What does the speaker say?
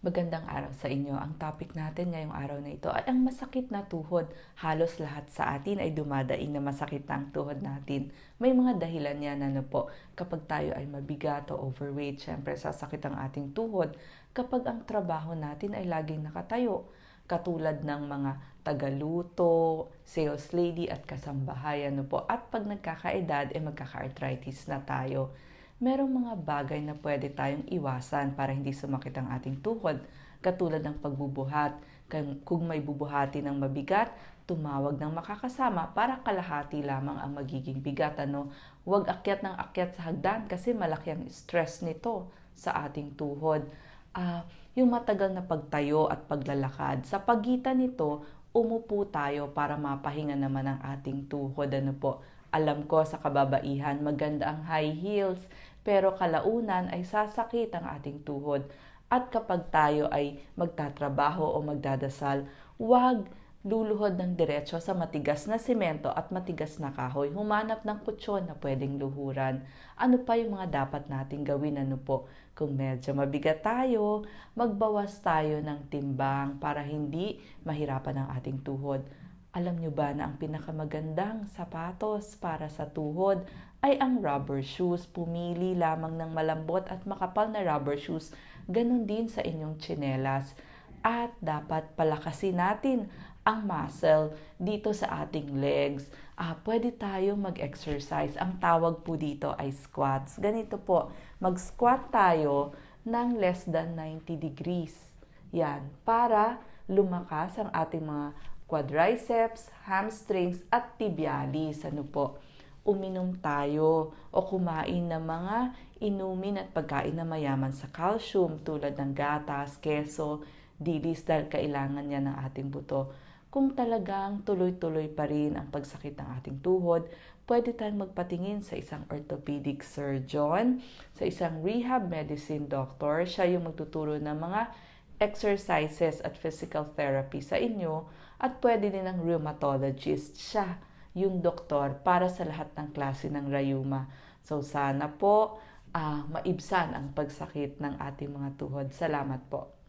Magandang araw sa inyo. Ang topic natin ngayong araw na ito ay ang masakit na tuhod. Halos lahat sa atin ay dumadaing na masakit na ang tuhod natin. May mga dahilan yan ano po. Kapag tayo ay mabigat o overweight, syempre sasakit ang ating tuhod. Kapag ang trabaho natin ay laging nakatayo, katulad ng mga tagaluto, sales lady at kasambahay ano po. At pag nagkakaedad, eh magkaka-arthritis na tayo merong mga bagay na pwede tayong iwasan para hindi sumakit ang ating tuhod. Katulad ng pagbubuhat. Kung may bubuhati ng mabigat, tumawag ng makakasama para kalahati lamang ang magiging bigat. Ano? Huwag akyat ng akyat sa hagdan kasi malaki ang stress nito sa ating tuhod. Uh, yung matagal na pagtayo at paglalakad. Sa pagitan nito, umupo tayo para mapahinga naman ang ating tuhod. Ano po? Alam ko sa kababaihan, maganda ang high heels, pero kalaunan ay sasakit ang ating tuhod. At kapag tayo ay magtatrabaho o magdadasal, huwag luluhod ng diretso sa matigas na simento at matigas na kahoy. Humanap ng kutsyon na pwedeng luhuran. Ano pa yung mga dapat nating gawin? Ano po? Kung medyo mabigat tayo, magbawas tayo ng timbang para hindi mahirapan ang ating tuhod alam nyo ba na ang pinakamagandang sapatos para sa tuhod ay ang rubber shoes. Pumili lamang ng malambot at makapal na rubber shoes. Ganon din sa inyong tsinelas. At dapat palakasin natin ang muscle dito sa ating legs. Ah, pwede tayo mag-exercise. Ang tawag po dito ay squats. Ganito po, mag-squat tayo ng less than 90 degrees. Yan, para lumakas ang ating mga quadriceps, hamstrings at tibialis. Ano po? Uminom tayo o kumain ng mga inumin at pagkain na mayaman sa calcium tulad ng gatas, keso, dilis dahil kailangan niya ng ating buto. Kung talagang tuloy-tuloy pa rin ang pagsakit ng ating tuhod, pwede tayong magpatingin sa isang orthopedic surgeon, sa isang rehab medicine doctor. Siya yung magtuturo ng mga exercises at physical therapy sa inyo at pwede din ng rheumatologist siya, yung doktor para sa lahat ng klase ng rayuma. So sana po uh, maibsan ang pagsakit ng ating mga tuhod. Salamat po.